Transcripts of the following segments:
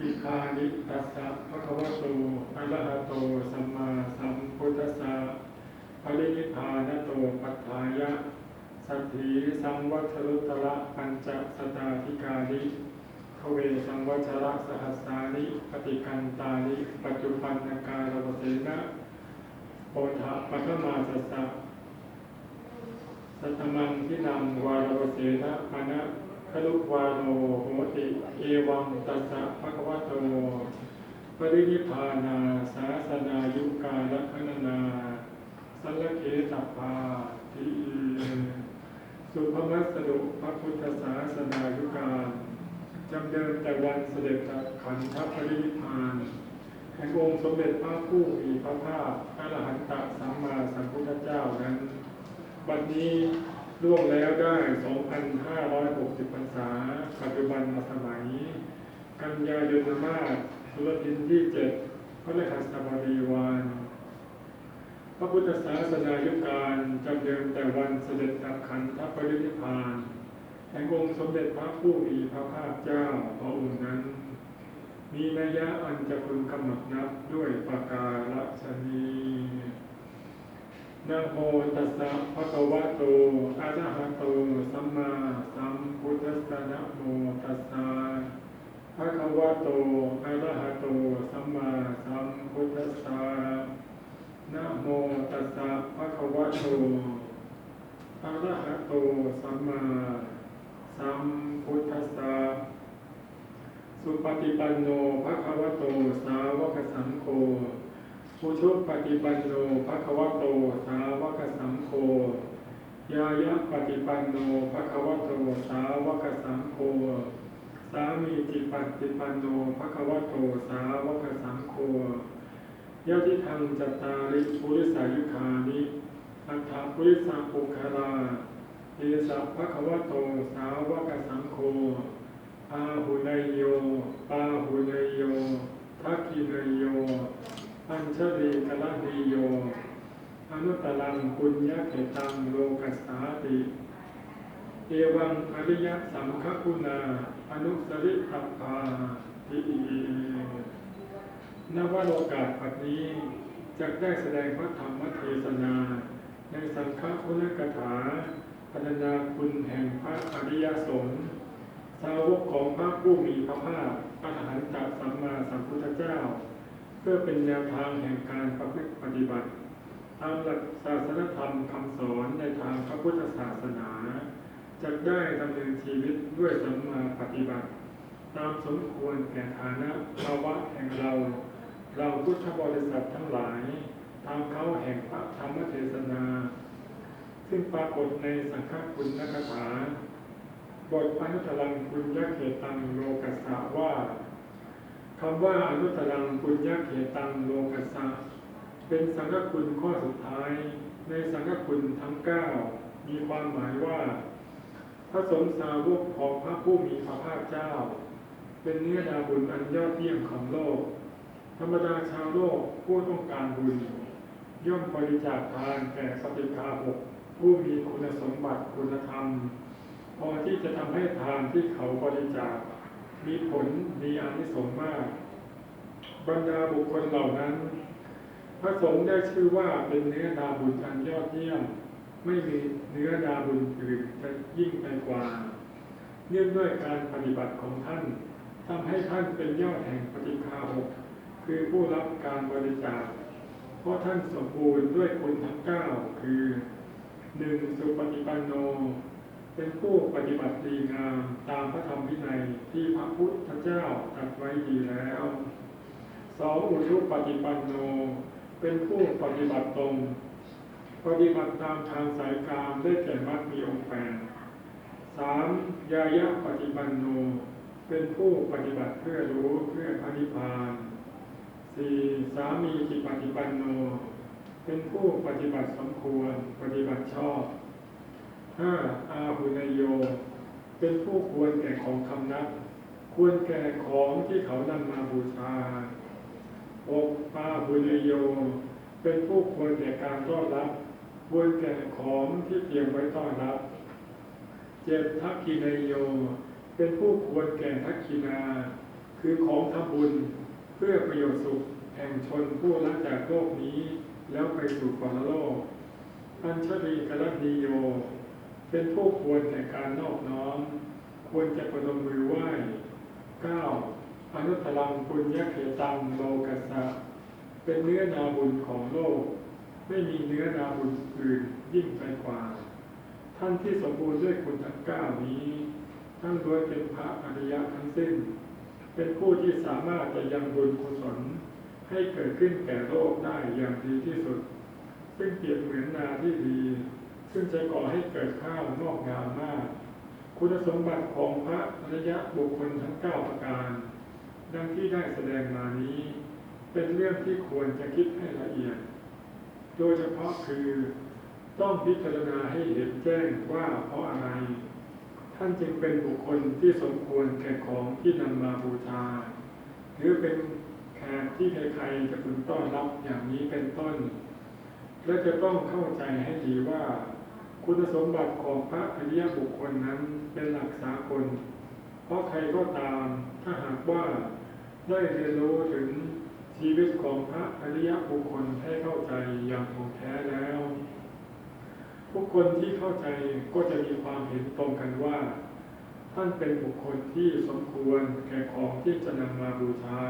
อิคานิตัสสะภะคะวะโตอะระหะโต สัมมาสัมพุทธัสสะปรินิพพานโตปัฏฐายะ สัทธีสังวัชรุตระปัญจสตาธิกานิขเวสังวัชระสหัสสานิปฏิกันตานิปัจจุปันนการวเสนะโอทะปัทมาสัสสะสัตมังที่นำวารวเสนะปะนะ คลุวาโนโหติ เอวังตัสสะภะคะวะโตปรินิพานาสาสนายุกาลคณนาสัลลเคตัปปาทิสุภมัสดุพระพุทธศาสนายุกาลจำเดินแต่วันเสด็จจากขันธปรินิพพานแห่งองค์สมเด็จพระผู้มีพระภาคอรหันตสัมมาสัมพุทธเจ้านั้นวันนี้ ล่วงแล้วได้ 2,560พรรษา ปัจจุบันมาสมัย กันยายนมาศสุรทินที่เจ็ดพระฤหัสบดีวานพระพุทธศาสนายุการจำเดิมแต่วันเสด็จดับขันธปรินิพานแห่งองค์สมเด็จพระผู้มีพระภาคเจ้าพระองค์นั้น มีนัยยะอันจะพึงกำหนดนับด้วยประการฉนี นะโมตัสสะภะคะวะโตอะระหะโต สัมมาสัมพุทธัสสะนะโมตัสสะภะคะวะโตอะระหะโต สัมมาสัมพุทธัสสะนะโมตัสสะภะคะวะโตอะระหะโต สัมมาสัมพุทธัสสะสุปฏิปันโนภะคะวะโต สาวกสังโฆ ผู้ชุปฏิปันโนภะคะวะโตสาวกสังโฆยายะปฏิปันโนภะคะวะโตสาวกสังโฆสามีจิปฏิปันโนภะคะวะโตสาวกสังโฆยะทิทังจัตตาริปุริสายุคานิอัฏฐปุริสาปุคาราเอสะภะคะวะโตสาวกสังโฆอาหุนยโยปาหุนยโยทักขินยโย อัญชลีกละนิโยอนุตตรังปุญญเกตังโลกัสสาติ เอวังอริยสังฆคุณา อนุสริตัปปาทินวโรกาสปัจนี้จะได้แสดงพระธรรมเทศนา ในสังฆคุณกถาพรรณนาคุณแห่งพระอริยสงฆ์สาวกของพระผู้มีพระภาคอรหันตสัมมาสัมพุทธเจ้า พื่อเป็นแนวทางแห่งการประพฤติปฏิบัติตามหลักศาสนธรรมคำสอนในทางพระพุทธศาสนาจะได้ดำเนินชีวิตด้วยสัมมาปฏิบัติ ตามสมควรแก่ฐานะภาวะแห่งเรา เราพุทธบริษัททั้งหลายตามเขาแห่งพระธรรมเทศนา ซึ่งปรากฏในสังฆคุณนักถาบทอนุตตรังปุญญเขตังโลกัสสะว่า คำว่าอนุตรังปุญญเขตังโลกัสสะเป็นสังฆคุณข้อสุดท้าย ในสังฆคุณทั้งเก้ามีความหมายว่า พระสงฆ์สาวกของพระผู้มีพระภาคเจ้า เป็นเนื้อดาบุญอันยอดเยี่ยมของโลก ธรรมดาชาวโลกผู้ต้องการบุญ ย่อมบริจาคทานแก่สติคาหกผู้มีคุณสมบัติคุณธรรม พอที่จะทำให้ทานที่เขาบริจาค มีผลมีอานิสงส์มาก บรรดาบุคคลเหล่านั้น พระสงฆ์ได้ชื่อว่าเป็นเนื้อดาบุญอันยอดเยี่ยม ไม่มีเนื้อดาบุญอื่นจะยิ่งไปกว่า เนื่องด้วยการปฏิบัติของท่านทำให้ท่านเป็นยอดแห่งปฏิคาหกคือผู้รับการบริจาคเพราะท่านสมบูรณ์ด้วยคุณทั้งเก้าคือหนึ่งสุปฏิปันโน เป็นผู้ปฏิบัติดีงามตามพระธรรมวินัยที่พระพุทธเจ้าตรัสไว้ดีแล้วสองอุชุปฏิปันโน เป็นผู้ปฏิบัติตรงปฏิบัติตามทางสายกลางได้แก่มรรคมีองค์แปดสามยายะปฏิปันโน เป็นผู้ปฏิบัติเพื่อรู้เพื่อพระนิพพานสี่สามีจิปฏิปันโน เป็นผู้ปฏิบัติสมควร ปฏิบัติชอบ ห้าอาหุนยโย เป็นผู้ควรแก่ของคำนับควรแก่ของที่เขานำมาบูชาอกอาหุนยโย เป็นผู้ควรแก่การต้อนรับควรแก่ของที่เตรียมไว้ต้อนรับเจ็ดทักขินยโย เป็นผู้ควรแก่ทักขินา คือของทำบุญเพื่อประโยชน์สุขแห่งชนผู้ละจากโลกนี้แล้วไปสู่ปรโลกอัญชลีกรณีโย เป็นผู้ควรแก่การนอบน้อม ควรจะประนมมือไหว้ 9. อนุตตรังปุญญเขตังโลกัสสะเป็นเนื้อนาบุญของโลก ไม่มีเนื้อนาบุญอื่นยิ่งไปกว่า ท่านที่สมบูรณ์ด้วยคุณทั้งเก้านี้ท่านล้วนเป็นพระอริยะทั้งสิ้น เป็นผู้ที่สามารถจะยังบุญกุศลให้เกิดขึ้นแก่โลกได้อย่างดีที่สุด ซึ่งเปรียบเหมือนนาที่ดี ซึ่งจะก่อให้เกิดข้าวงอกงามมาก คุณสมบัติของพระอริยะบุคคลทั้งเก้าประการ ดังที่ได้แสดงมานี้ เป็นเรื่องที่ควรจะคิดให้ละเอียด โดยเฉพาะคือ ต้องพิจารณาให้เห็นแจ้งว่าเพราะอะไร ท่านจึงเป็นบุคคลที่สมควรแก่ของที่นำมาบูชา หรือเป็นแขกที่ใครๆจะพึงต้อนรับอย่างนี้เป็นต้นและจะต้องเข้าใจให้ดีว่า คุณสมบัติของพระอริยบุคคลนั้นเป็นหลักสากล เพราะใครก็ตามถ้าหากว่าได้เรียนรู้ถึงชีวิตของพระอริยบุคคลให้เข้าใจอย่างถ่องแท้แล้วผู้คนที่เข้าใจก็จะมีความเห็นตรงกันว่า ท่านเป็นบุคคลที่สมควรแก่ของที่จะนำมาบูชา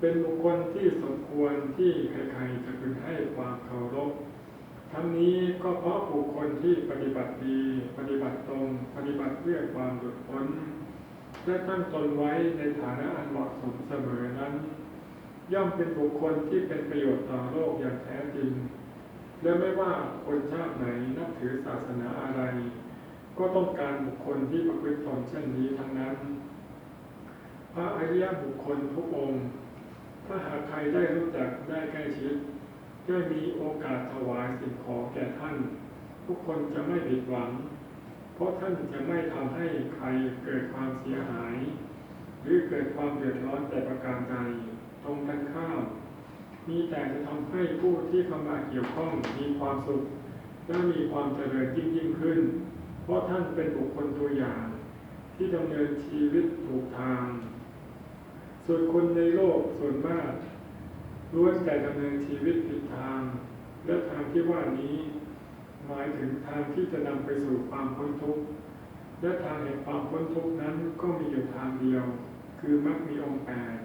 เป็นบุคคลที่สมควรที่ใครๆจะพึงให้ความเคารพ ทั้งนี้ก็เพราะบุคคลที่ปฏิบัติดี ปฏิบัติตรง ปฏิบัติเพื่อความหลุดพ้นและตั้งตนไว้ในฐานะอันเหมาะสมเสมอนั้น ย่อมเป็นบุคคลที่เป็นประโยชน์ต่อโลกอย่างแท้จริง และไม่ว่าคนชาติไหนนับถือศาสนาอะไร ก็ต้องการบุคคลที่ประพฤติตนเช่นนี้ทั้งนั้น พระอริยบุคคลทุกองค์ ถ้าหากใครได้รู้จักได้ใกล้ชิด ได้มีโอกาสถวายสิ่งของแก่ท่าน ทุกคนจะไม่ผิดหวัง เพราะท่านจะไม่ทำให้ใครเกิดความเสียหาย หรือเกิดความเดือดร้อนแต่ประการใดตรงกันข้ามมีแต่จะทำให้ผู้ที่เข้ามาเกี่ยวข้องมีความสุขและมีความเจริญยิ่งยิ่งขึ้น เพราะท่านเป็นบุคคลตัวอย่าง ที่ดำเนินชีวิตถูกทาง ส่วนคนในโลกส่วนมาก ล้วนแต่ดำเนินชีวิตผิดทาง และทางที่ว่านี้ หมายถึงทางที่จะนำไปสู่ความพ้นทุกข์และทางแห่งความพ้นทุกข์นั้นก็มีอยู่ทางเดียว คือมรรคมีองค์แปด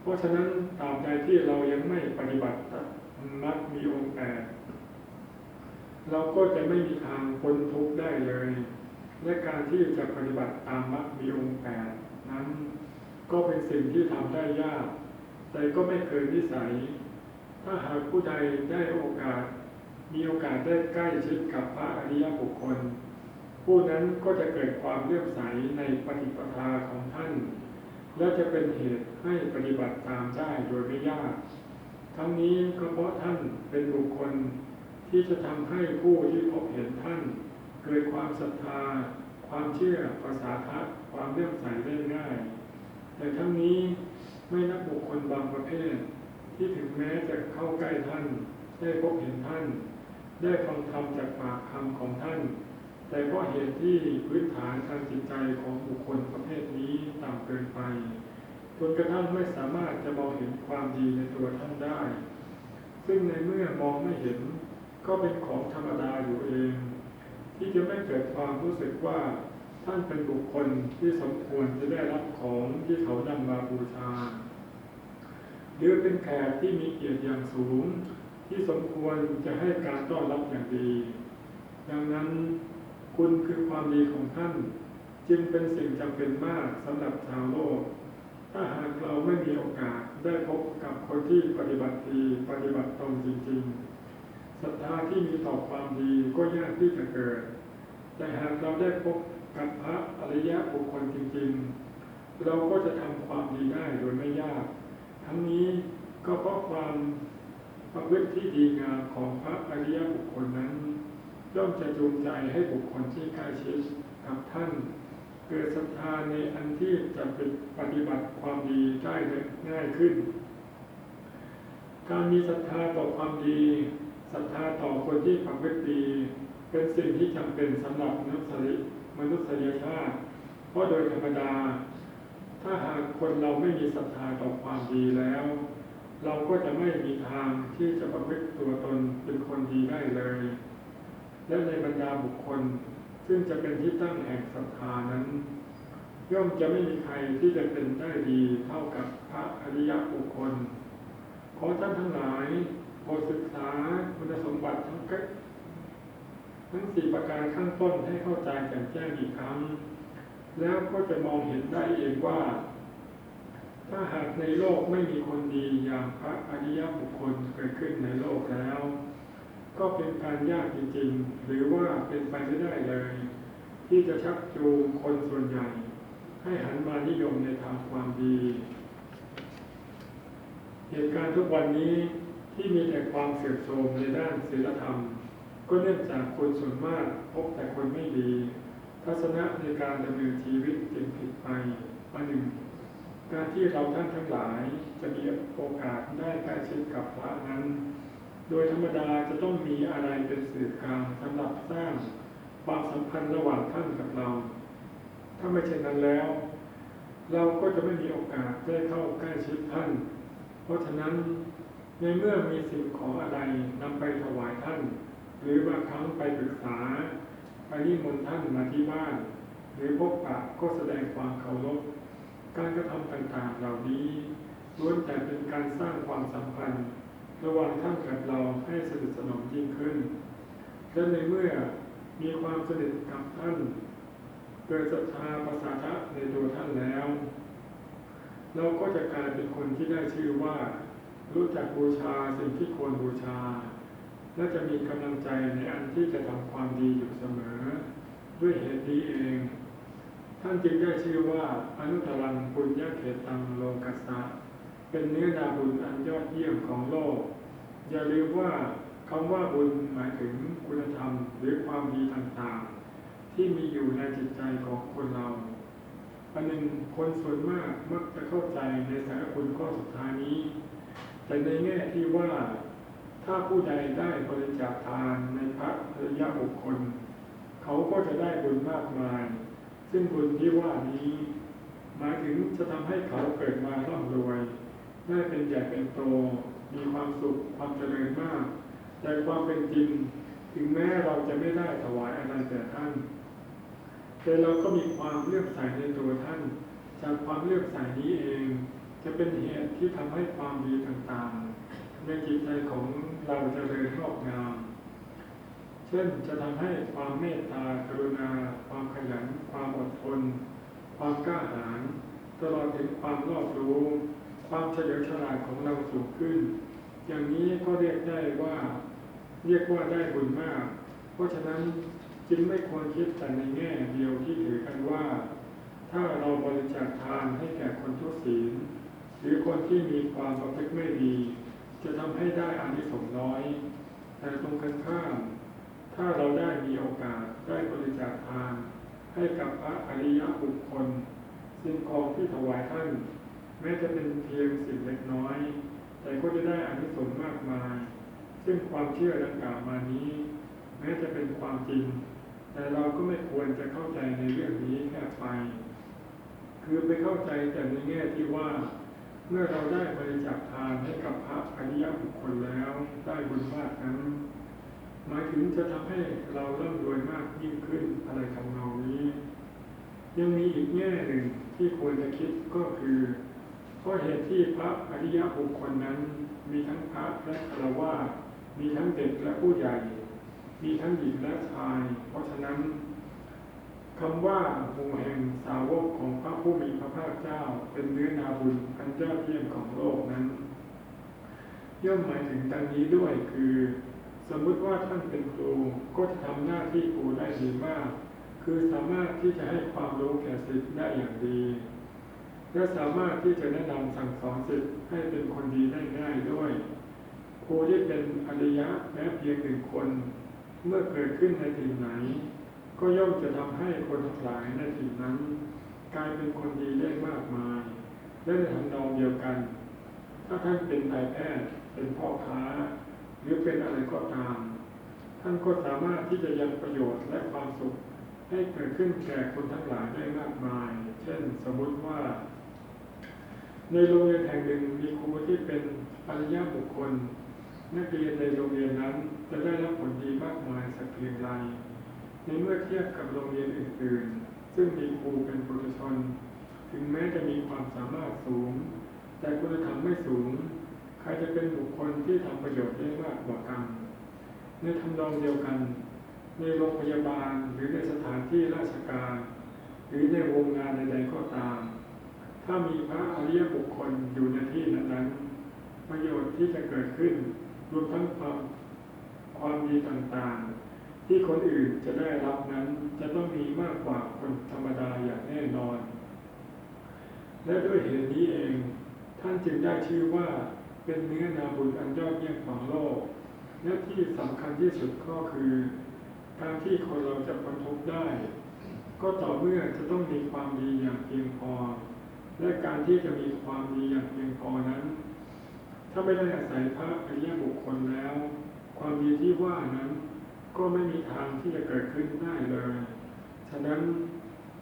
เพราะฉะนั้นตาบใดที่เรายังไม่ปฏิบัติมรรคมีองค์แปดเราก็จะไม่มีทางพ้นทุกข์ได้เลย และการที่จะปฏิบัติตามมรรคมีองค์แปดนั้น ก็เป็นสิ่งที่ทำได้ยาก แต่ก็ไม่เกินวิสัย ถ้าหากผู้ใดได้โอกาส มีโอกาสได้ใกล้ชิดกับพระอริยบุคคล ผู้นั้นก็จะเกิดความเลื่อมใสในปฏิปทาของท่าน และจะเป็นเหตุให้ปฏิบัติตามได้โดยไม่ยาก ทั้งนี้ก็เพราะท่านเป็นบุคคลที่จะทำให้ผู้ที่พบเห็นท่าน เกิดความศรัทธา ความเชื่อภาษาทะความเลื่อมใสได้ง่าย แต่ทั้งนี้ไม่นับบุคคลบางประ เภท ที่ถึงแม้จะเข้าใกล้ท่าน ได้พบเห็นท่าน ได้ฟังธรรมจากปากคำของท่าน แต่เพราะเหตุที่พื้นฐานทางจิตใจของบุคคลประเภทนี้ต่ำเกินไปจนกระทั่งไม่สามารถจะมองเห็นความดีในตัวท่านได้ ซึ่งในเมื่อมองไม่เห็นก็เป็นของธรรมดาอยู่เอง ที่จะไม่เกิดความรู้สึกว่าท่านเป็นบุคคลที่สมควรจะได้รับของที่เขานำมาบูชา หรือเป็นแขกที่มีเกียรติอย่างสูง ที่สมควรจะให้การต้อนรับอย่างดี ดังนั้นคุณคือความดีของท่าน จึงเป็นสิ่งจำเป็นมากสำหรับชาวโลก ถ้าหากเราไม่มีโอกาสได้พบกับคนที่ปฏิบัติดีปฏิบัติตรงจริงๆศรัทธาที่มีต่อความดีก็ยากที่จะเกิด แต่หากเราได้พบกับพระอริยะบุคคลจริงๆ เราก็จะทำความดีได้โดยไม่ยาก ทั้งนี้ก็เพราะความประพฤติที่ดีงามของพระอริยบุคคลนั้นย่อมจะจูงใจให้บุคคลที่ใกล้ชิดกับท่าน เกิดศรัทธาในอันที่จะเป็นปฏิบัติความดีได้ง่ายขึ้น การมีศรัทธาต่อความดีศรัทธาต่อคนที่ประพฤติดี เป็นสิ่งที่จำเป็นสำหรับมนุษยมนุษยชาติเพราะโดยธรรมดา ถ้าหากคนเราไม่มีศรัทธาต่อความดีแล้ว เราก็จะไม่มีทางที่จะประพฤติตัวตนเป็นคนดีได้เลย และในบรรดาบุคคล ซึ่งจะเป็นที่ตั้งแห่งศรัทธานั้น ย่อมจะไม่มีใครที่จะเป็นได้ดีเท่ากับพระอริยบุคคลขอท่านทั้งหลายโปรดศึกษาคุณสมบัติทั้งทั้งสี่ประการข้างต้นให้เข้าใจแจ่มแจ้งอีกครั้ง แล้วก็จะมองเห็นได้เองว่า ถ้าหากในโลกไม่มีคนดีอย่างพระอริยบุคคลเกิดขึ้นในโลกแล้ว ก็เป็นการยากจริงๆ หรือว่าเป็นไปไม่ได้เลย ที่จะชักจูงคนส่วนใหญ่ ให้หันมานิยมในทางความดี เหตุการณ์ทุกวันนี้ที่มีแต่ความเสื่อมโทรมในด้านศีลธรรม ก็เนื่องจากคนส่วนมากพบแต่คนไม่ดี ทัศนะในการดำเนินชีวิตจึงผิดไปอันหนึ่ง การที่เราท่านทั้งหลายจะมีโอกาสได้ใกล้ชิดกับพระนั้น โดยธรรมดาจะต้องมีอะไรเป็นสื่อกลางสำหรับสร้างความสัมพันธ์ระหว่างท่านกับเรา ถ้าไม่เช่นนั้นแล้ว เราก็จะไม่มีโอกาสได้เข้าใกล้ชิดท่าน เพราะฉะนั้นในเมื่อมีสิ่งของอะไรนำไปถวายท่าน หรือบางครั้งไปปรึกษา ไปนิมนต์ท่านมาที่บ้าน หรือพบปะก็แสดงความเคารพการกระทำต่างๆเหล่านี้ล้วนแต่เป็นการสร้างความสัมพันธ์ ระหว่างท่านกับเราให้สนิทสนมยิ่งขึ้นและในเมื่อมีความสนิทกับท่านเกิดศรัทธาประสาทะในตัวท่านแล้ว เราก็จะกลายเป็นคนที่ได้ชื่อว่า รู้จักบูชาสิ่งที่ควรบูชา และจะมีกำลังใจในอันที่จะทำความดีอยู่เสมอ ด้วยเหตุนี้เอง ท่านจึงได้ชื่อว่าอนุตรังปุญญเขตังโลกัสสะเป็นเนื้อนาบุญอันยอดเยี่ยมของโลก อย่าลืมว่าคำว่าบุญหมายถึงคุณธรรมหรือความดีต่างๆ ที่มีอยู่ในจิตใจของคนเราอันหนึ่งคนส่วนมากมักจะเข้าใจในสารคุณข้อสุดท้ายนี้ แต่ในแง่ที่ว่า ถ้าผู้ใดได้บริจาคทานในพระอริยบุคคล เขาก็จะได้บุญมากมาย ซึ่งบุญที่ว่านี้ หมายถึงจะทำให้เขาเกิดมาร่ำรวย ได้เป็นใหญ่เป็นโต มีความสุขความเจริญมาก แต่ความเป็นจริง ถึงแม้เราจะไม่ได้ถวายอะไรแก่ท่าน แต่เราก็มีความเลื่อมใสในตัวท่าน จากความเลื่อมใสนี้เอง จะเป็นเหตุที่ทำให้ความดีต่างๆในจิตใจของ เราจเจริญงอกงาม เช่นจะทำให้ความเมตตากรุณา ความขยัน ความอดทน ความกล้าหาญตลอดถึงความรอบรู้ ความเฉลียวฉลาดของเราสูงขึ้น อย่างนี้ก็เรียกได้ว่า เรียกว่าได้บุญมาก เพราะฉะนั้นจึงไม่ควรคิดแต่ในแง่เดียวที่ถือกันว่า ถ้าเราบริจาคทานให้แก่คนทุศีลหรือคนที่มีความประพฤติไม่ดี จะทำให้ได้อานิสงส์น้อย แต่ตรงกันข้าม ถ้าเราได้มีโอกาสได้บริจาคทานให้กับพระอริยบุคคล สิ่งของที่ถวายท่าน แม้จะเป็นเพียงสิ่งเล็กน้อย แต่ก็จะได้อานิสงส์มากมาย ซึ่งความเชื่อดังกล่าวมานี้ แม้จะเป็นความจริง แต่เราก็ไม่ควรจะเข้าใจในเรื่องนี้แค่ไป คือไปเข้าใจแต่ในแง่ที่ว่า เมื่อเราได้บริจาคทานให้กับพระอริยบุคคลแล้วได้บุญมากนั้น หมายถึงจะทำให้เราเริ่มรวยมากยิ่งขึ้นอะไรทำนองนี้ ยังมีอีกแง่หนึ่งที่ควรจะคิดก็คือเพราะเหตุที่พระอริยบุคคลนั้น มีทั้งพระและฆราวาสมีทั้งเด็กและผู้ใหญ่ มีทั้งหญิงและชาย เพราะฉะนั้น คำว่าหมู่แห่งสาวกของพระผู้มีพระภาคเจ้า เป็นเนื้อนาบุญอันยอดเยี่ยมของโลกนั้น ย่อมหมายถึงดังนี้ด้วยคือ สมมุติว่าท่านเป็นครูก็จะทำหน้าที่ครูได้ดีมาก คือสามารถที่จะให้ความรู้แก่ศิษย์ได้อย่างดี และสามารถที่จะแนะนำสั่งสอนศิษย์ให้เป็นคนดีได้ง่ายด้วยครูที่เป็นอริยะแม้เพียงหนึ่งคน เมื่อเกิดขึ้นในถิ่นไหน ก็ย่อมจะทำให้คนทั้งหลายในถิ่นนั้น กลายเป็นคนดีได้มากมายและในทางนองเดียวกัน ถ้าท่านเป็นนายแพทย์เป็นพ่อค้า หรือเป็นอะไรก็ตาม ท่านก็สามารถที่จะยังประโยชน์และความสุขให้เกิดขึ้นแก่คนทั้งหลายได้มากมาย เช่นสมมติว่า ในโรงเรียนแห่งหนึ่งมีครูที่เป็นอริยบุคคล นักเรียนในโรงเรียนนั้นจะได้รับผลดีมากมายสักเพียงไร ในเมื่อเทียบกับโรงเรียนอื่นๆ ซึ่งมีครูเป็นปุถุชน ถึงแม้จะมีความสามารถสูง แต่คุณธรรมไม่สูง ใครจะเป็นบุคคลที่ทำประโยชน์ได้มากกว่ากัน ในทำนองเดียวกัน ในโรงพยาบาลหรือในสถานที่ราชการ หรือในวงงานใดๆก็ตาม ถ้ามีพระอริยบุคคลอยู่ในที่นั้นๆประโยชน์ที่จะเกิดขึ้นรวมทั้งความความดีต่างๆ ที่คนอื่นจะได้รับนั้นจะต้องมีมากกว่าคนธรรมดาอย่างแน่นอน และด้วยเหตุนี้เอง ท่านจึงได้ชื่อว่าเป็นเนื้อนาบุญอันยอดเยี่ยมของโลก และที่สำคัญที่สุดก็คือการที่คนเราจะพ้นทุกข์ได้ ก็ต่อเมื่อจะต้องมีความดีอย่างเพียงพอ และการที่จะมีความดีอย่างเพียงพอนั้น ถ้าไม่ได้อาศัยพระอริยบุคคลแล้ว ความดีที่ว่านั้น ก็ไม่มีทางที่จะเกิดขึ้นได้เลย ฉะนั้น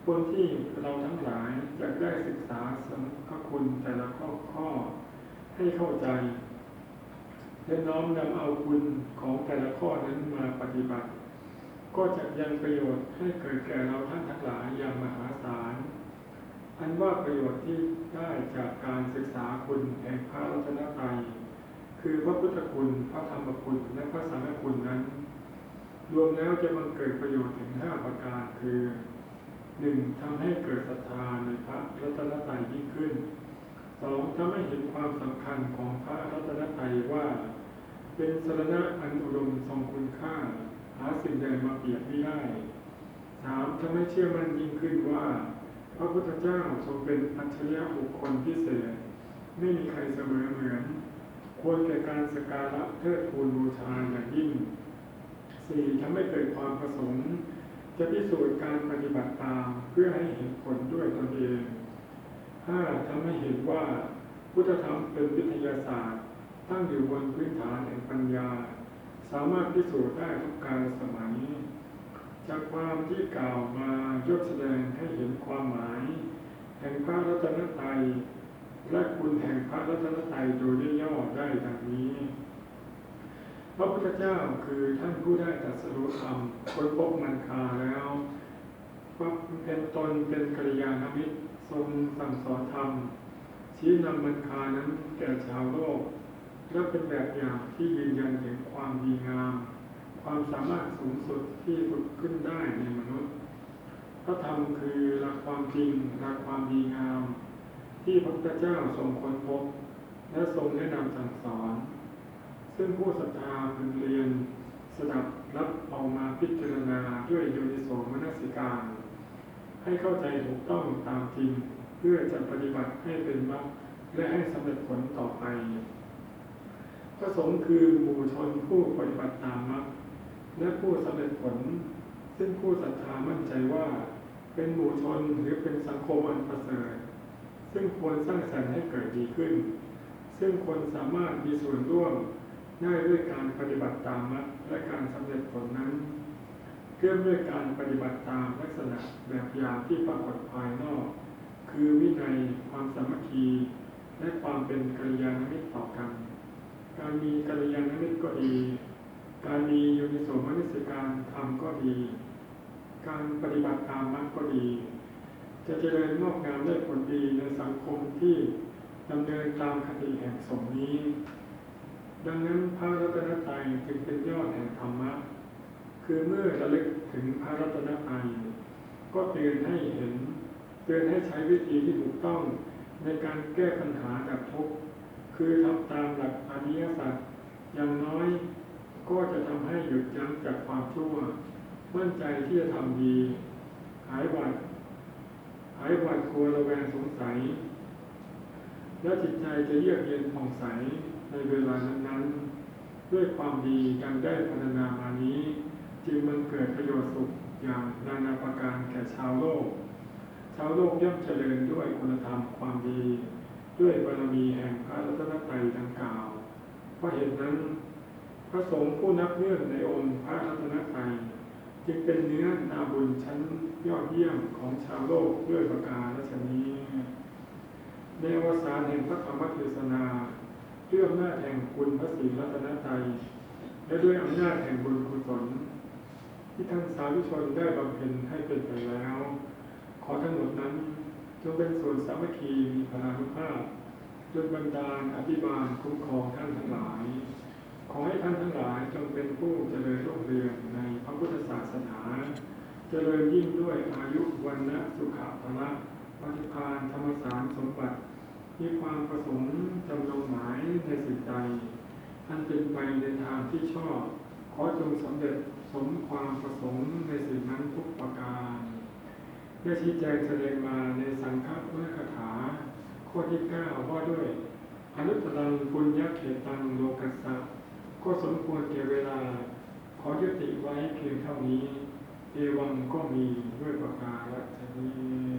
คนที่เราทั้งหลายจะได้ศึกษาสังฆคุณแต่ละข้อข้อให้เข้าใจ และน้อมนำเอาคุณของแต่ละข้อนั้นมาปฏิบัติ ก็จะยังประโยชน์ให้เกิดแก่เราท่านทั้งหลายอย่างมหาศาล อันว่าประโยชน์ที่ได้จากการศึกษาคุณแห่งพระรัตนตรัยคือพระพุทธคุณ พระธรรมคุณ และพระสังฆคุณนั้น รวมแล้วจะบังเกิดประโยชน์ถึงห้าประการคือหนึ่งทำให้เกิดศรัทธาในพระรัตนตรัยยิ่งขึ้นสองทำให้เห็นความสำคัญของพระรัตนตรัยว่า เป็นสรณะอันอุดมทรงคุณค่า หาสิ่งใดมาเปรียบไม่ได้สามทำให้เชื่อมั่นยิ่งขึ้นว่า พระพุทธเจ้าทรงเป็นอัจฉริยะบุคคลพิเศษ ไม่มีใครเสมอเหมือน ควรแก่การสกการะเทิดทูนบูชาอย่างยิ่ง สี่ทำให้เกิดความประสงค์ จะพิสูจน์การปฏิบัติตามเพื่อให้เห็นผลด้วยตนเองห้าทำให้เห็นว่าพุทธธรรมเป็นวิทยาศาสตร์ ตั้งอยู่บนพื้นฐานแห่งปัญญา สามารถพิสูจน์ได้ทุกการสมัย จากความที่กล่าวมายกแสดงให้เห็นความหมาย แห่งพระรัตนตรัยและคุณแห่งพระรัตนตรัยโดยย่อได้ดังนี้ พระพุทธเจ้าคือท่านผู้ได้ตรัสรู้ธรรมค้นพบมันคาแล้วว่าเป็นตนเป็นกัลยาณมิตรทรงสั่งสอนธรรมชี้นำมันคานั้นแก่ชาวโลก และเป็นแบบอย่างที่ยืนยันถึงความดีงาม ความสามารถสูงสุดที่ฝึกขึ้นได้ในมนุษย์พระธรรมคือหลักความจริงหลักความดีงาม ที่พระพุทธเจ้าทรงค้นพบ และทรงแนะนำสั่งสอน ซึ่งผู้ศรัทธาพึงเรียนสดับรับเอามาพิจารณาด้วยโยนิโสมนสิการ ให้เข้าใจถูกต้องตามจริง เพื่อจะปฏิบัติให้เป็นมรรคและให้สำเร็จผลต่อไปพระสงฆ์คือหมู่ชนผู้ปฏิบัติตามมรรคและผู้สำเร็จผล ซึ่งผู้ศรัทธามั่นใจว่า เป็นหมู่ชนหรือเป็นสังคมอันประเสริฐซึ่งควรสร้างสรรค์ให้เกิดดีขึ้น ซึ่งคนสามารถมีส่วนร่วม ได้ด้วยการปฏิบัติตามมรรคและการสำเร็จผลนั้นเพื่อด้วยการปฏิบัติตามลักษณะแบบอย่างที่ปรากฏภายนอก คือวินัยความสามัคคีและความเป็นกัลยาณมิตรต่อกัน การมีกัลยาณมิตรก็ดี การมีโยนิโสมนสิการทำก็ดี การปฏิบัติตามมรรคก็ดี จะเจริญงอกงามได้ผลดีในสังคมที่ดำเนินตามคติแห่งสงฆ์นี้ ดังนั้นพระรัตนตรัยจึงเป็นยอดแห่งธรรมะ คือเมื่อระลึกถึงพระรัตนตรัยก็เตือนให้เห็น เตือนให้ใช้วิธีที่ถูกต้องในการแก้ปัญหาดับทุกข์คือทำตามหลักอริยสัจอย่างน้อยก็จะทำให้หยุดยั้งจากความชั่ว มั่นใจที่จะทำดี หายหวัดหายหวัดกลัวระแวงสงสัย และจิตใจจะเยือกเย็นผ่องใส ในเวลานั้นๆ ด้วยความดีดังได้พรรณนามานี้ จึงมันเกิดประโยชน์สุขอย่างนานาประการแก่ชาวโลก ชาวโลกย่อมเจริญด้วยคุณธรรมความดี ด้วยบารมีแห่งพระรัตนตรัยดังกล่าว เพราะเหตุนั้น พระสงฆ์ผู้นับเนื่องในองค์พระรัตนตรัยจึงเป็นเนื้อนาบุญชั้นยอดเยี่ยมของชาวโลกด้วยประการฉนี้ในวสานแห่งพระธรรมเทศนา ด้วยอำนาจแห่งคุณพระศรีรัตนตรัยและด้วยอำนาจแห่งบุญกุศลที่ท่านสาธุชนได้บำเพ็ญให้เป็นไปแล้ว ขอทั้งหมดนั้นจงเป็นส่วนสามัคคีมีพลานุภาพจนบันดาลอภิบาลคุ้มครองท่านทั้งหลาย ขอให้ท่านทั้งหลายจงเป็นผู้เจริญรุ่งเรืองในพระพุทธศาสนา เจริญยิ่งด้วยอายุวันนะสุขภละปฏิภาณธรรมสารสมบัติ มีความประสงค์จำลงหมายในสิ่งใดอันเป็นไปในทางที่ชอบ ขอจงสำเร็จสมความประสงค์ในสิ่งนั้นทุกประการได้ชี้แจงแสดงมาในสังฆพุทธคาถา ข้อที่เก้าว่าด้วยอนุตตรังปุญญเขตังโลกัสสะก็สมควรแก่เวลา ขอยุติไว้เพียงเท่านี้ เอวังก็มีด้วยประการฉนี้